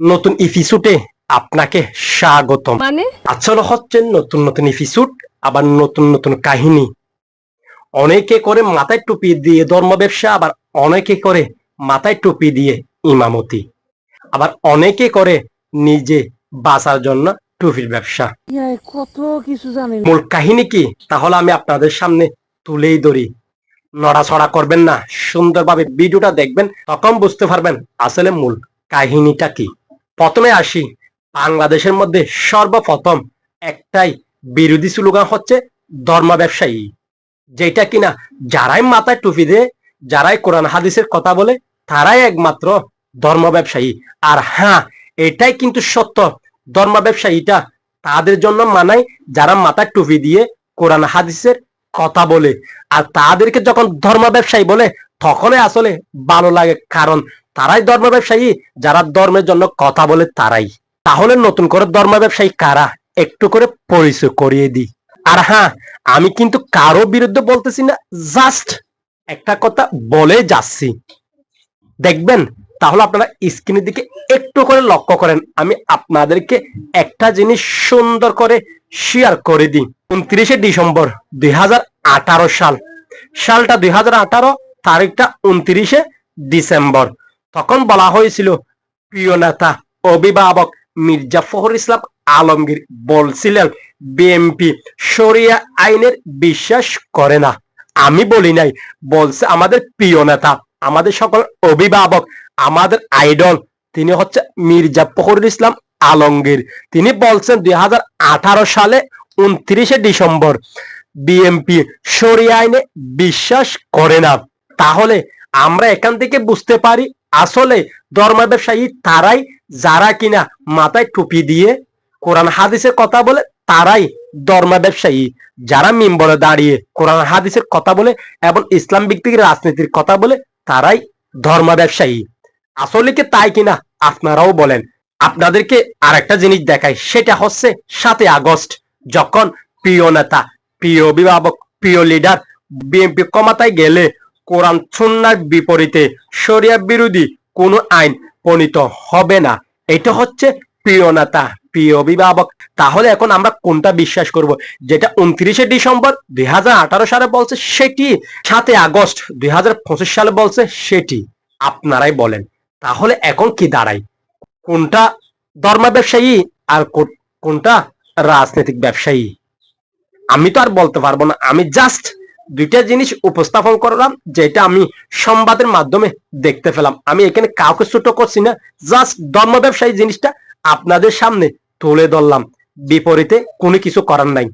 নতুন এপিসোডে আপনাকে স্বাগতম। মানে? আসলে হচ্ছে নতুন নতুন এপিসোড আবার নতুন নতুন কাহিনী। অনেকে করে মাথায় টুপি দিয়ে ধর্ম ব্যবসা আবার অনেকে করে মাথায় টুপি দিয়ে ইমামতি। আবার অনেকে করে নিজে বাঁচার জন্য টুপির ব্যবসা। কত কিছু জানি মূল কাহিনী কি? তাহলে আমি আপনাদের সামনে তুলেই ধরি। নড়াছড়া করবেন না সুন্দরভাবে ভিডিওটা দেখবেন তখন বুঝতে পারবেন আসলে মূল কাহিনীটা কি। প্রথমে আসি, বাংলাদেশের মধ্যে সর্বপ্রথম একটাই বিরোধী স্লোগান হচ্ছে ধর্ম ব্যবসায়ী যেটা কিনা যারাই মাথায় টুপি দেয়, যারাই কোরআন হাদিসের কথা বলে, তারাই একমাত্র ধর্ম ব্যবসায়ী আর হ্যাঁ এটাই কিন্তু সত্য ধর্ম ব্যবসায়ীটা তাদের জন্য মানায় যারা মাথায় টুপি দিয়ে কোরআন হাদিসের কথা বলে। আর তাদেরকে যখন ধর্ম ব্যবসায়ী বলে, তখনই আসলে ভালো লাগে। কারণ তারাই ধর্ম ব্যবসায়ী, যারা ধর্মের জন্য কথা বলে তারাই। তাহলে নতুন করে ধর্ম ব্যবসায়ী কারা? একটু করে পরিচয় করিয়ে দিই। আর হ্যাঁ আমি কিন্তু কারও বিরুদ্ধে বলতেছি না জাস্ট একটা কথা বলে যাচ্ছি। দেখবেন, তাহলে আপনারা স্ক্রিনের দিকে একটু করে লক্ষ্য করেন, আমি আপনাদেরকে একটা জিনিস সুন্দর করে শেয়ার করে দিই। উনত্রিশে ডিসেম্বর দুই হাজার আঠারো সাল। সালটা দুই হাজার আঠারো, তারিখটা উনত্রিশে ডিসেম্বর। তখন বলা হয়েছিল, প্রিয় নেতা, অভিভাবক মির্জা ফখরুল ইসলাম আলমগীর বলছিলেন বিএমপি শরিয়া আইনের বিশ্বাস করে না। আমি বলি নাই, বলছে আমাদের প্রিয় নেতা, আমাদের সকল অভিভাবক, আমাদের আইডল, তিনি হচ্ছে মির্জা ফখরুল ইসলাম আলমগীর। তিনি বলছেন, দুই হাজার আঠারো সালে উনত্রিশে ডিসেম্বর বিএমপি সরিয়া আইনে বিশ্বাস করে না। তাহলে আমরা এখান থেকে বুঝতে পারি আসলে ধর্ম ব্যবসায়ী তারাই যারা কিনা মাথায় টুপি দিয়ে কোরআন হাদিসের কথা বলে, তারাই ধর্ম ব্যবসায়ী। যারা মিম্বরে দাঁড়িয়ে কোরআন হাদিসের কথা বলে এবং ইসলাম ভিত্তিক রাজনীতির কথা বলে, তারাই ধর্ম ব্যবসায়ী। আসলে কি তাই কিনা আপনারাও বলেন। আপনাদেরকে আরেকটা জিনিস দেখাই, সেটা হচ্ছে সাতই আগস্ট, যখন প্রিয় নেতা, প্রিয় অভিভাবক, প্রিয় লিডার বিএনপি ক্ষমতায় গেলে কোরআন সুন্নার বিপরীতে শরিয়া বিরোধী কোনো আইন প্রণীত হবে না। এটা হচ্ছে প্রিয় নেতা, প্রিয় অভিভাবক। তাহলে এখন আমরা কোনটা বিশ্বাস করব? যেটা উনত্রিশে ডিসেম্বর দুই হাজার আঠারো সালে বলছে সেটি, সাতই আগস্ট দুই হাজার পঁচিশ সালে বলছে সেটি। আপনারাই বলেন। তাহলে এখন কি দাঁড়ায়? কোনটা ধর্ম ব্যবসায়ী আর কোনটা রাজনৈতিক ব্যবসায়ী? আমি তো আর বলতে পারব না। আমি জাস্ট দুইটা জিনিস উপস্থাপন করলাম, যেটা আমি সংবাদের মাধ্যমে দেখতে পেলাম। আমি এখানে কাউকে ছোট করছি না জাস্ট ধর্ম ব্যবসায়ী জিনিসটা আপনাদের সামনে তুলে ধরলাম। বিপরীতে কোনো কিছু করার নাই।